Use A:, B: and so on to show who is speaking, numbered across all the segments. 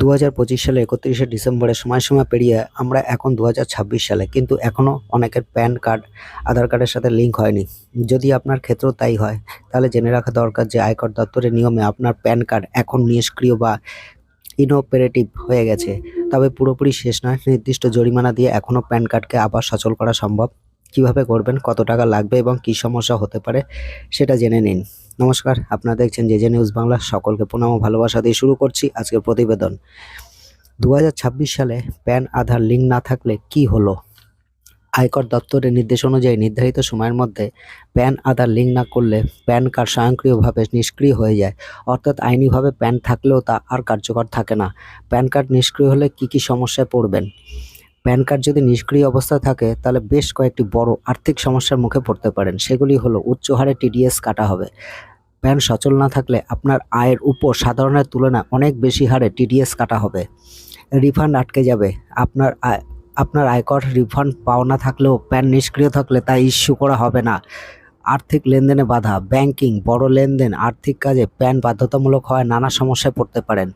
A: দু হাজার পঁচিশ সালে একত্রিশে ডিসেম্বরের সময়সীমা পেরিয়ে আমরা এখন দু হাজার ছাব্বিশ সালে, কিন্তু এখনও অনেকের প্যান কার্ড, আধার কার্ডের সাথে লিঙ্ক হয়নি। যদি আপনার ক্ষেত্রেও তাই হয়, তাহলে জেনে রাখা দরকার যে আয়কর দপ্তরের নিয়মে আপনার প্যান কার্ড এখন নিষ্ক্রিয় বা ইনঅপারেটিভ হয়ে গেছে। তবে পুরোপুরি শেষ নয়, নির্দিষ্ট জরিমানা দিয়ে এখনও প্যান কার্ডকে আবার সচল করা সম্ভব। কীভাবে করবেন, কত টাকা লাগবে এবং কী সমস্যা হতে পারে সেটা জেনে নিন। নমস্কার, আপনারা দেখছেন জে জে নিউজ বাংলা। সকলকে পুনম ভালোবাসা দিয়ে শুরু করছি আজকের প্রতিবেদন। দু হাজার ছাব্বিশ সালে প্যান, আধার, লিঙ্ক না থাকলে কি হলো? আয়কর দপ্তরের নির্দেশ অনুযায়ী নির্ধারিত সময়ের মধ্যে প্যান, আধার, লিঙ্ক না করলে প্যান কার্ড স্বয়ংক্রিয়ভাবে নিষ্ক্রিয় হয়ে যায়। অর্থাৎ আইনিভাবে প্যান থাকলেও তা আর কার্যকর থাকে না। প্যান কার্ড নিষ্ক্রিয় হলে কি কি সমস্যায় পড়বেন? প্যান কার্ড যদি নিষ্ক্রিয় অবস্থায় থাকে, তাহলে বেশ কয়েকটি বড় আর্থিক সমস্যার মুখে পড়তে পারেন। সেগুলি হলো, উচ্চ হারে টিডিএস কাটা হবে। প্যান সচল না থাকলে আপনার আয়ের উপর সাধারণের তুলনায় অনেক বেশি হারে টিডিএস কাটা হবে। রিফান্ড আটকে যাবে। আপনার আয়, আপনার আয়কর রিফান্ড পাওনা থাকলেও প্যান নিষ্ক্রিয় থাকলে তা ইস্যু করা হবে না। আর্থিক লেনদেনে বাধা। ব্যাংকিং, বড় লেনদেন, আর্থিক কাজে প্যান বাধ্যতামূলক হয় নানা সমস্যায় পড়তে পারেন।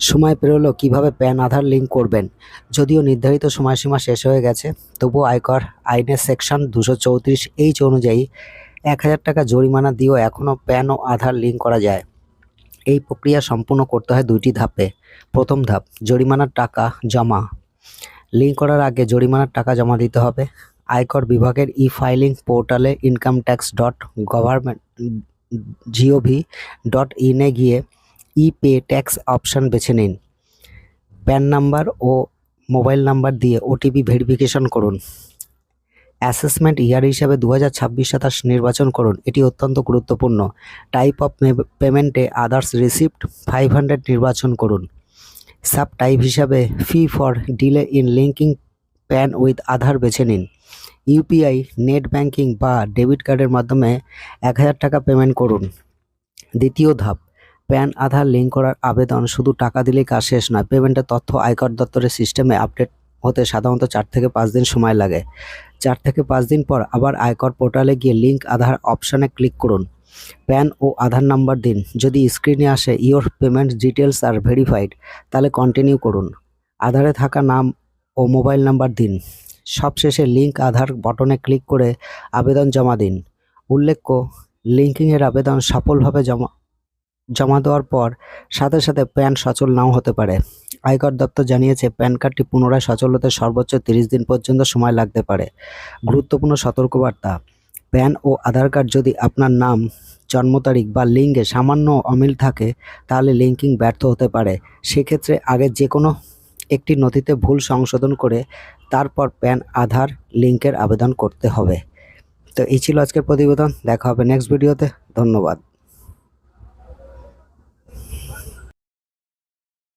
A: সময় পেরোলো, কীভাবে প্যান আধার লিঙ্ক করবেন? যদিও নির্ধারিত সময়সীমা শেষ হয়ে গেছে, তবুও আয়কর আইনের সেকশন দুশো চৌত্রিশ এইচ অনুযায়ী এক হাজার টাকা জরিমানা দিয়েও এখনও প্যান ও আধার লিঙ্ক করা যায়। এই প্রক্রিয়া সম্পূর্ণ করতে হয় দুইটি ধাপে। প্রথম ধাপ, জরিমানার টাকা জমা। লিঙ্ক করার আগে জরিমানার টাকা জমা দিতে হবে। আয়কর বিভাগের ই ফাইলিং পোর্টালে income tax dot government GOV dot ইনে গিয়ে ই পে ট্যাক্স অপশান বেছে নিন। প্যান নাম্বার ও মোবাইল নাম্বার দিয়ে ওটিপি ভেরিফিকেশন করুন। অ্যাসেসমেন্ট ইয়ার হিসাবে দু হাজার ছাব্বিশ সাতাশ নির্বাচন করুন। এটি অত্যন্ত গুরুত্বপূর্ণ। টাইপ অফ পেমেন্টে আদার্স রিসিপ্ট ফাইভ হান্ড্রেড নির্বাচন করুন। সাব টাইপ হিসাবে fee for delay in linking PAN with Aadhaar বেছে নিন। ইউপিআই, নেট ব্যাংকিং বা ডেবিট কার্ডের মাধ্যমে এক হাজার টাকা পেমেন্ট করুন। দ্বিতীয় ধাপ প্যান, আধার লিঙ্ক করার আবেদন, শুধু টাকা দিলেই কাজ শেষ নয়। পেমেন্টের তথ্য, আয়কর দপ্তরের সিস্টেমে আপডেট হতে সাধারণত চার থেকে পাঁচ দিন সময় লাগে। চার থেকে পাঁচ দিন পর আবার আয়কর পোর্টালে গিয়ে লিঙ্ক, আধার অপশানে ক্লিক করুন। প্যান ও আধার নাম্বার দিন। যদি স্ক্রিনে আসে your payment details are verified, তাহলে কন্টিনিউ করুন। আধারে থাকা নাম ও মোবাইল নাম্বার দিন। সবশেষে লিঙ্ক, আধার বটনে ক্লিক করে আবেদন জমা দিন। উল্লেখ্য, লিঙ্কিংয়ের আবেদন সফলভাবে জমা জমা দেওয়ার পর সাথে সাথে প্যান সচল নাও হতে পারে। আয়কর দপ্তর জানিয়েছে প্যান কার্ডটি পুনরায় সচল হতে সর্বোচ্চ তিরিশ দিন পর্যন্ত সময় লাগতে পারে। গুরুত্বপূর্ণ সতর্কবার্তা, প্যান ও আধার কার্ড যদি আপনার নাম, জন্ম তারিখ বা লিঙ্গে সামান্য অমিল থাকে, তাহলে লিঙ্কিং ব্যর্থ হতে পারে। সেক্ষেত্রে আগে যে কোনো একটি নথিতে ভুল সংশোধন করে তারপর প্যান, আধার লিঙ্কের আবেদন করতে হবে। তো এই ছিল আজকের প্রতিবেদন, দেখা হবে নেক্সট ভিডিওতে ধন্যবাদ।